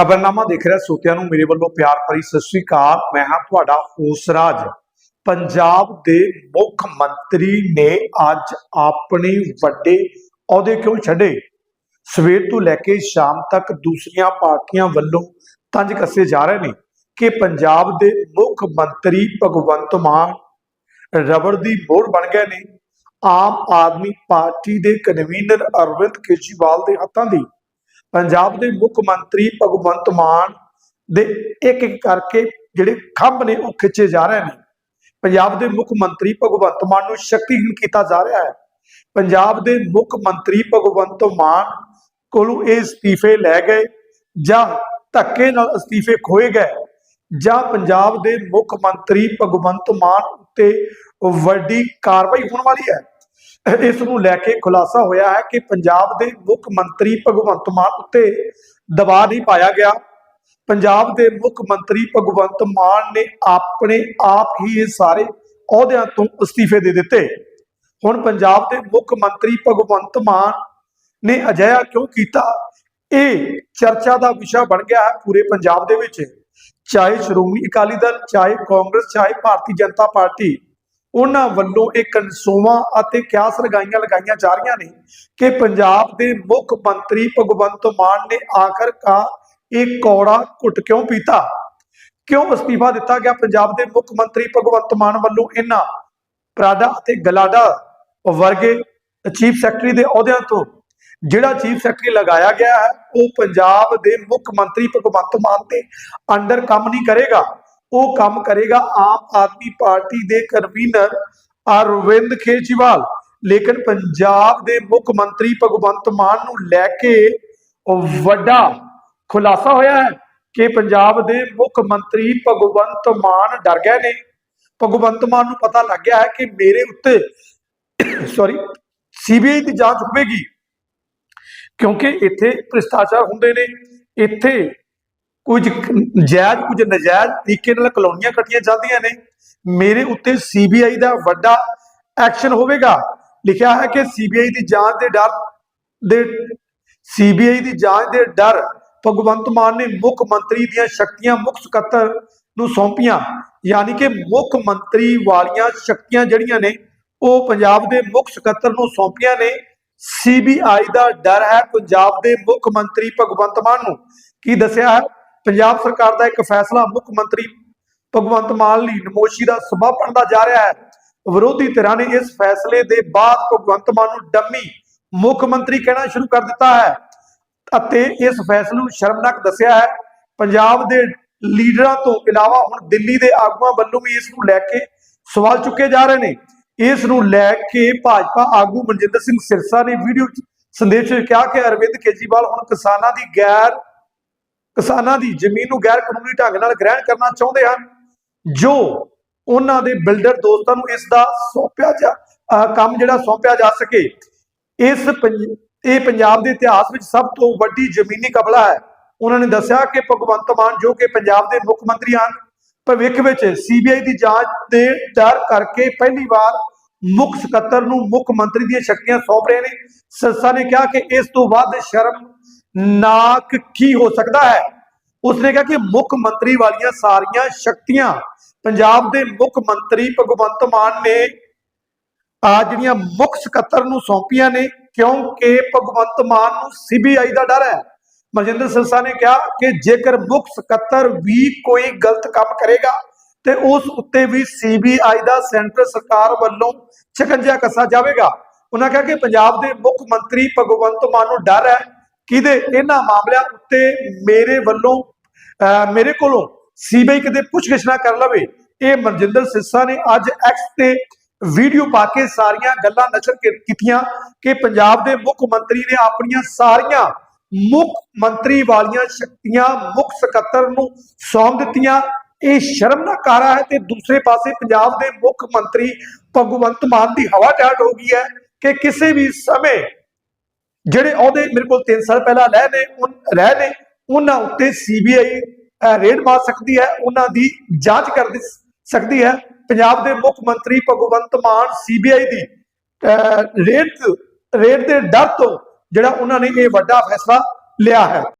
ਖਬਰਨਾਮਾ ਦੇਖ ਰਿਹਾ, ਸੋਤਿਆਂ ਨੂੰ ਮੇਰੇ ਵੱਲੋਂ ਪਿਆਰ ਭਰੀ ਸਤਿ ਸ੍ਰੀ ਅਕਾਲ। ਮੈਂ ਹਾਂ ਤੁਹਾਡਾ ਹੋਸਰਾਜ ਪੰਜਾਬ ਦੇ ਮੁੱਖ ਮੰਤਰੀ ਨੇ ਅੱਜ ਆਪਣੇ ਵੱਡੇ ਅਹੁਦੇ ਕਿਉਂ ਛੱਡੇ? ਸਵੇਰ ਤੋਂ ਲੈ ਕੇ ਸ਼ਾਮ ਤੱਕ ਦੂਸਰੀਆਂ ਪਾਰਟੀਆਂ ਵੱਲੋਂ ਤੰਜ ਕੱਸੇ ਜਾ ਰਹੇ ਨੇ ਕਿ ਪੰਜਾਬ ਦੇ ਮੁੱਖ ਮੰਤਰੀ ਭਗਵੰਤ ਮਾਨ ਰਬੜ ਦੀ ਬੋਰ ਬਣ ਗਏ ਨੇ। ਆਮ ਆਦਮੀ ਪਾਰਟੀ ਦੇ ਕਨਵੀਨਰ ਅਰਵਿੰਦ ਕੇਜਰੀਵਾਲ ਦੇ ਹੱਥਾਂ ਦੀ ਪੰਜਾਬ ਦੇ ਮੁੱਖ ਮੰਤਰੀ ਭਗਵੰਤ ਮਾਨ ਦੇ ਇੱਕ ਇੱਕ ਕਰਕੇ ਜਿਹੜੇ ਖੰਭ ਨੇ ਉਹ ਖਿੱਚੇ ਜਾ ਰਹੇ ਨੇ। ਪੰਜਾਬ ਦੇ ਮੁੱਖ ਮੰਤਰੀ ਭਗਵੰਤ ਮਾਨ ਨੂੰ ਸ਼ਕਤੀਹੀਣ ਕੀਤਾ ਜਾ ਰਿਹਾ ਹੈ। ਪੰਜਾਬ ਦੇ ਮੁੱਖ ਮੰਤਰੀ ਭਗਵੰਤ ਮਾਨ ਕੋਲੋਂ ਇਹ ਅਸਤੀਫੇ ਲੈ ਗਏ ਜਾਂ ਧੱਕੇ ਨਾਲ ਅਸਤੀਫੇ ਖੋਏ ਗਏ ਜਾਂ ਪੰਜਾਬ ਦੇ ਮੁੱਖ ਮੰਤਰੀ ਭਗਵੰਤ ਮਾਨ ਉੱਤੇ ਵੱਡੀ ਕਾਰਵਾਈ ਹੋਣ ਵਾਲੀ ਹੈ। ਇਸ ਨੂੰ ਲੈ ਕੇ ਖੁਲਾਸਾ ਹੋਇਆ ਹੈ ਕਿ ਪੰਜਾਬ ਦੇ ਮੁੱਖ ਮੰਤਰੀ ਭਗਵੰਤ ਮਾਨ ਉੱਤੇ ਦਬਾਅ ਨਹੀਂ ਪਾਇਆ ਗਿਆ। ਪੰਜਾਬ ਦੇ ਮੁੱਖ ਮੰਤਰੀ ਭਗਵੰਤ ਮਾਨ ਨੇ ਆਪਣੇ ਆਪ ਹੀ ਇਹ ਸਾਰੇ ਅਹੁਦਿਆਂ ਤੋਂ ਅਸਤੀਫੇ ਦੇ ਦਿੱਤੇ। ਹੁਣ ਪੰਜਾਬ ਦੇ ਮੁੱਖ ਮੰਤਰੀ ਭਗਵੰਤ ਮਾਨ ਨੇ ਅਜਿਹਾ ਕਿਉਂ ਕੀਤਾ? ਇਹ ਚਰਚਾ ਦਾ ਵਿਸ਼ਾ ਬਣ ਗਿਆ ਹੈ ਪੂਰੇ ਪੰਜਾਬ ਦੇ ਵਿੱਚ। ਚਾਹੇ ਸ਼੍ਰੋਮਣੀ ਅਕਾਲੀ ਦਲ, ਚਾਹੇ ਕਾਂਗਰਸ, ਚਾਹੇ ਭਾਰਤੀ ਜਨਤਾ ਪਾਰਟੀ ਉਹਨਾਂ ਵੱਲੋਂ ਇਹ ਕਨਸੋਵਾਂ ਅਤੇ ਕਿਆਸ ਲਗਾਈਆਂ ਲਗਾਈਆਂ ਜਾ ਰਹੀਆਂ ਨੇ ਕਿ ਪੰਜਾਬ ਦੇ ਮੁੱਖ ਮੰਤਰੀ ਭਗਵੰਤ ਮਾਨ ਨੇ ਆਖਰਕਾਰ ਇਹ ਕੌੜਾ ਘੁੱਟ ਕਿਉਂ ਪੀਤਾ? ਕਿਉਂ ਅਸਤੀਫਾ ਦਿੱਤਾ ਗਿਆ ਪੰਜਾਬ ਦੇ ਮੁੱਖ ਮੰਤਰੀ ਭਗਵੰਤ ਮਾਨ ਵੱਲੋਂ ਇਹਨਾਂ ਪ੍ਰਾਡਾ ਅਤੇ ਗਲਾਡਾ ਵਰਗੇ ਚੀਫ ਸੈਕਟਰੀ ਦੇ ਅਹੁਦਿਆਂ ਤੋਂ? ਜਿਹੜਾ ਚੀਫ ਸੈਕਟਰੀ ਲਗਾਇਆ ਗਿਆ ਹੈ, ਉਹ ਪੰਜਾਬ ਦੇ ਮੁੱਖ ਮੰਤਰੀ ਭਗਵੰਤ ਮਾਨ ਦੇ ਅੰਡਰ ਕੰਮ ਨਹੀਂ ਕਰੇਗਾ। ਉਹ ਕੰਮ ਕਰੇਗਾ ਆਮ ਆਦਮੀ ਪਾਰਟੀ ਦੇ ਕਨਵੀਨਰ ਅਰਵਿੰਦ ਕੇਜਰੀਵਾਲ ਲੇਕਿਨ ਪੰਜਾਬ ਦੇ ਮੁੱਖ ਮੰਤਰੀ ਭਗਵੰਤ ਮਾਨ ਨੂੰ ਲੈ ਕੇ ਵੱਡਾ ਖੁਲਾਸਾ ਹੋਇਆ ਹੈ ਕਿ ਪੰਜਾਬ ਦੇ ਮੁੱਖ ਮੰਤਰੀ ਭਗਵੰਤ ਮਾਨ ਡਰ ਗਏ ਨੇ। ਭਗਵੰਤ ਮਾਨ ਨੂੰ ਪਤਾ ਲੱਗ ਗਿਆ ਹੈ ਕਿ ਮੇਰੇ ਉੱਤੇ ਸੌਰੀ ਸੀਬੀਆਈ ਦੀ ਜਾਂਚ ਹੋਵੇਗੀ। ਕਿਉਂਕਿ ਇੱਥੇ ਭ੍ਰਿਸ਼ਟਾਚਾਰ ਹੁੰਦੇ ਨੇ। ਇੱਥੇ ਕੁਝ ਜਾਇਜ਼ ਕੁਝ ਨਜਾਇਜ਼ ਤਰੀਕੇ ਨਾਲ ਕਲੋਨੀਆਂ ਕੱਟੀਆਂ ਜਾਂਦੀਆਂ ਨੇ। ਮੇਰੇ ਉੱਤੇ ਸੀਬੀਆਈ ਦਾ ਵੱਡਾ ਐਕਸ਼ਨ ਹੋਵੇਗਾ। ਲਿਖਿਆ ਹੈ ਕਿ ਸੀਬੀਆਈ ਦੀ ਜਾਂਚ ਦੇ ਡਰ ਦੇ ਸੀਬੀਆਈ ਦੀ ਜਾਂਚ ਦੇ ਡਰ ਭਗਵੰਤ ਮਾਨ ਨੇ ਮੁੱਖ ਮੰਤਰੀ ਦੀਆਂ ਸ਼ਕਤੀਆਂ ਮੁੱਖ ਸਕੱਤਰ ਨੂੰ ਸੌਂਪੀਆਂ। ਯਾਨੀ ਕਿ ਮੁੱਖ ਮੰਤਰੀ ਵਾਲੀਆਂ ਸ਼ਕਤੀਆਂ ਜਿਹੜੀਆਂ ਨੇ, ਉਹ ਪੰਜਾਬ ਦੇ ਮੁੱਖ ਸਕੱਤਰ ਨੂੰ ਸੌਂਪੀਆਂ ਨੇ। ਸੀਬੀਆਈ ਦਾ ਡਰ ਹੈ ਪੰਜਾਬ ਦੇ ਮੁੱਖ ਮੰਤਰੀ ਭਗਵੰਤ ਮਾਨ ਨੂੰ। ਕੀ ਦੱਸਿਆ ਹੈ? ਪੰਜਾਬ ਸਰਕਾਰ ਦਾ ਇੱਕ ਫੈਸਲਾ ਮੁੱਖ ਮੰਤਰੀ ਭਗਵੰਤ ਮਾਨ ਲਈ ਨਮੋਸ਼ੀ ਦਾ ਸਬਬ ਬਣਦਾ ਜਾ ਰਿਹਾ ਹੈ। ਵਿਰੋਧੀ ਧਿਰਾਂ ਨੇ ਇਸ ਫੈਸਲੇ ਦੇ ਬਾਅਦ ਭਗਵੰਤ ਮਾਨ ਨੂੰ ਡੰਮੀ ਮੁੱਖ ਮੰਤਰੀ ਕਹਿਣਾ ਸ਼ੁਰੂ ਕਰ ਦਿੱਤਾ ਹੈ ਅਤੇ ਇਸ ਫੈਸਲੇ ਨੂੰ ਸ਼ਰਮਨਾਕ ਦੱਸਿਆ ਹੈ। ਪੰਜਾਬ ਦੇ ਲੀਡਰਾਂ ਤੋਂ ਇਲਾਵਾ ਹੁਣ ਦਿੱਲੀ ਦੇ ਆਗੂਆਂ ਵੱਲੋਂ ਵੀ ਇਸ ਨੂੰ ਲੈ ਕੇ ਸਵਾਲ ਚੁੱਕੇ ਜਾ ਰਹੇ ਨੇ। ਇਸ ਨੂੰ ਲੈ ਕੇ ਭਾਜਪਾ ਆਗੂ ਮਨਜਿੰਦਰ ਸਿੰਘ ਸਿਰਸਾ ਨੇ ਵੀਡੀਓ ਸੰਦੇਸ਼ ਵਿੱਚ ਕਿਹਾ ਕਿ ਅਰਵਿੰਦ ਕੇਜਰੀਵਾਲ ਹੁਣ ਕਿਸਾਨਾਂ ਦੀ ਗੈਰ ਕਿਸਾਨਾਂ ਦੀ ਜ਼ਮੀਨ ਨੂੰ ਗੈਰ ਕਾਨੂੰਨੀ ਢੰਗ ਨਾਲ ਗ੍ਰਹਿਣ ਕਰਨਾ ਚਾਹੁੰਦੇ ਹਨ। ਜੋ ਉਹਨਾਂ ਦੇ ਬਿਲਡਰ ਦੋਸਤਾਂ ਨੂੰ ਇਸ ਦਾ ਸੌਂਪਿਆ ਜਾ ਕੰਮ ਜਿਹੜਾ ਸੌਂਪਿਆ ਜਾ ਸਕੇ, ਇਸ ਇਹ ਪੰਜਾਬ ਦੇ ਇਤਿਹਾਸ ਵਿੱਚ ਸਭ ਤੋਂ ਵੱਡੀ ਜ਼ਮੀਨੀ ਕਬਲਾ ਹੈ। ਉਹਨਾਂ ਨੇ ਦੱਸਿਆ ਕਿ ਭਗਵੰਤ ਮਾਨ ਜੋ ਕਿ ਪੰਜਾਬ ਦੇ ਮੁੱਖ ਮੰਤਰੀ ਹਨ, ਭਵਿੱਖ ਵਿੱਚ ਸੀਬੀਆਈ ਦੀ ਜਾਂਚ ਦੇ ਡਰ ਕਰਕੇ ਪਹਿਲੀ ਵਾਰ ਮੁੱਖ ਸਕੱਤਰ ਨੂੰ ਮੁੱਖ ਮੰਤਰੀ ਦੀਆਂ ਸ਼ਕਤੀਆਂ ਸੌਂਪ ਰਹੇ ਨੇ। ਸੰਸਥਾ ਨੇ ਕਿਹਾ ਕਿ ਇਸ ਤੋਂ ਵੱਧ ਸ਼ਰਮ ਸ਼ਰਮਨਾਕ ਕੀ ਹੋ ਸਕਦਾ ਹੈ? ਉਸਨੇ ਕਿਹਾ ਕਿ ਮੁੱਖ ਮੰਤਰੀ ਵਾਲੀਆਂ ਸਾਰੀਆਂ ਸ਼ਕਤੀਆਂ ਪੰਜਾਬ ਦੇ ਮੁੱਖ ਮੰਤਰੀ ਭਗਵੰਤ ਮਾਨ ਨੇ ਆ ਜਿਹੜੀਆਂ ਮੁੱਖ ਸਕੱਤਰ ਨੂੰ ਸੌਂਪੀਆਂ ਨੇ, ਕਿਉਂਕਿ ਭਗਵੰਤ ਮਾਨ ਨੂੰ ਸੀਬੀਆਈ ਦਾ ਡਰ ਹੈ। ਮਨਜਿੰਦਰ ਸਿਰਸਾ ਨੇ ਕਿਹਾ ਕਿ ਜੇਕਰ ਮੁੱਖ ਸਕੱਤਰ ਵੀ ਕੋਈ ਗਲਤ ਕੰਮ ਕਰੇਗਾ, ਤੇ ਉਸ ਉੱਤੇ ਵੀ ਸੀਬੀਆਈ ਦਾ ਸੈਂਟਰ ਸਰਕਾਰ ਵੱਲੋਂ ਸ਼ਿਕੰਜਾ ਕੱਸਾ ਜਾਵੇਗਾ। ਉਹਨਾਂ ਕਿਹਾ ਕਿ ਪੰਜਾਬ ਦੇ ਮੁੱਖ ਮੰਤਰੀ ਭਗਵੰਤ ਮਾਨ ਨੂੰ ਡਰ ਹੈ ਕਿਹਦੇ? ਇਹਨਾਂ ਮਾਮਲਿਆਂ ਉੱਤੇ ਮੇਰੇ ਵੱਲੋਂ ਅਹ ਮੇਰੇ ਕੋਲੋਂ ਸੀਬੀਆਈ ਕਿਤੇ ਪੁੱਛਗਿੱਛ ਨਾ ਕਰ ਲਵੇ। ਇਹ ਮਨਜਿੰਦਰ ਸਿਰਸਾ ਨੇ ਅੱਜ ਐਕਸ ਤੇ ਵੀਡੀਓ ਪਾ ਕੇ ਸਾਰੀਆਂ ਗੱਲਾਂ ਨਸ਼ਰ ਕੀਤੀਆਂ ਕਿ ਪੰਜਾਬ ਦੇ ਮੁੱਖ ਮੰਤਰੀ ਨੇ ਆਪਣੀਆਂ ਸਾਰੀਆਂ ਮੁੱਖ ਮੰਤਰੀ ਵਾਲੀਆਂ ਸ਼ਕਤੀਆਂ ਮੁੱਖ ਸਕੱਤਰ ਨੂੰ ਸੌਂਪ ਦਿੱਤੀਆਂ। ਇਹ ਸ਼ਰਮਨਾਕ ਹੈ ਤੇ ਦੂਸਰੇ ਪਾਸੇ ਪੰਜਾਬ ਦੇ ਮੁੱਖ ਮੰਤਰੀ ਭਗਵੰਤ ਮਾਨ ਦੀ ਹਵਾ ਟਾਟ ਹੋ ਗਈ ਹੈ ਕਿ ਕਿਸੇ ਵੀ ਸਮੇਂ ਜਿਹੜੇ ਅਹੁਦੇ ਮੇਰੇ ਕੋਲ 3 ਸਾਲ ਪਹਿਲਾਂ ਲੈ ਨੇ ਰਹਿ ਨੇ ਉਹਨਾਂ ਉੱਤੇ ਸੀਬੀਆਈ ਰੇਡ ਮਾਰ ਸਕਦੀ ਹੈ ਉਹਨਾਂ ਦੀ ਜਾਂਚ ਕਰ ਸਕਦੀ ਹੈ। ਪੰਜਾਬ ਦੇ ਮੁੱਖ ਮੰਤਰੀ ਭਗਵੰਤ ਮਾਨ ਸੀਬੀਆਈ ਦੀ ਅਹ, ਰੇਡ ਰੇਡ ਦੇ ਡਰ ਤੋਂ ਜਿਹੜਾ ਉਹਨਾਂ ਨੇ ਇਹ ਵੱਡਾ ਫੈਸਲਾ ਲਿਆ ਹੈ।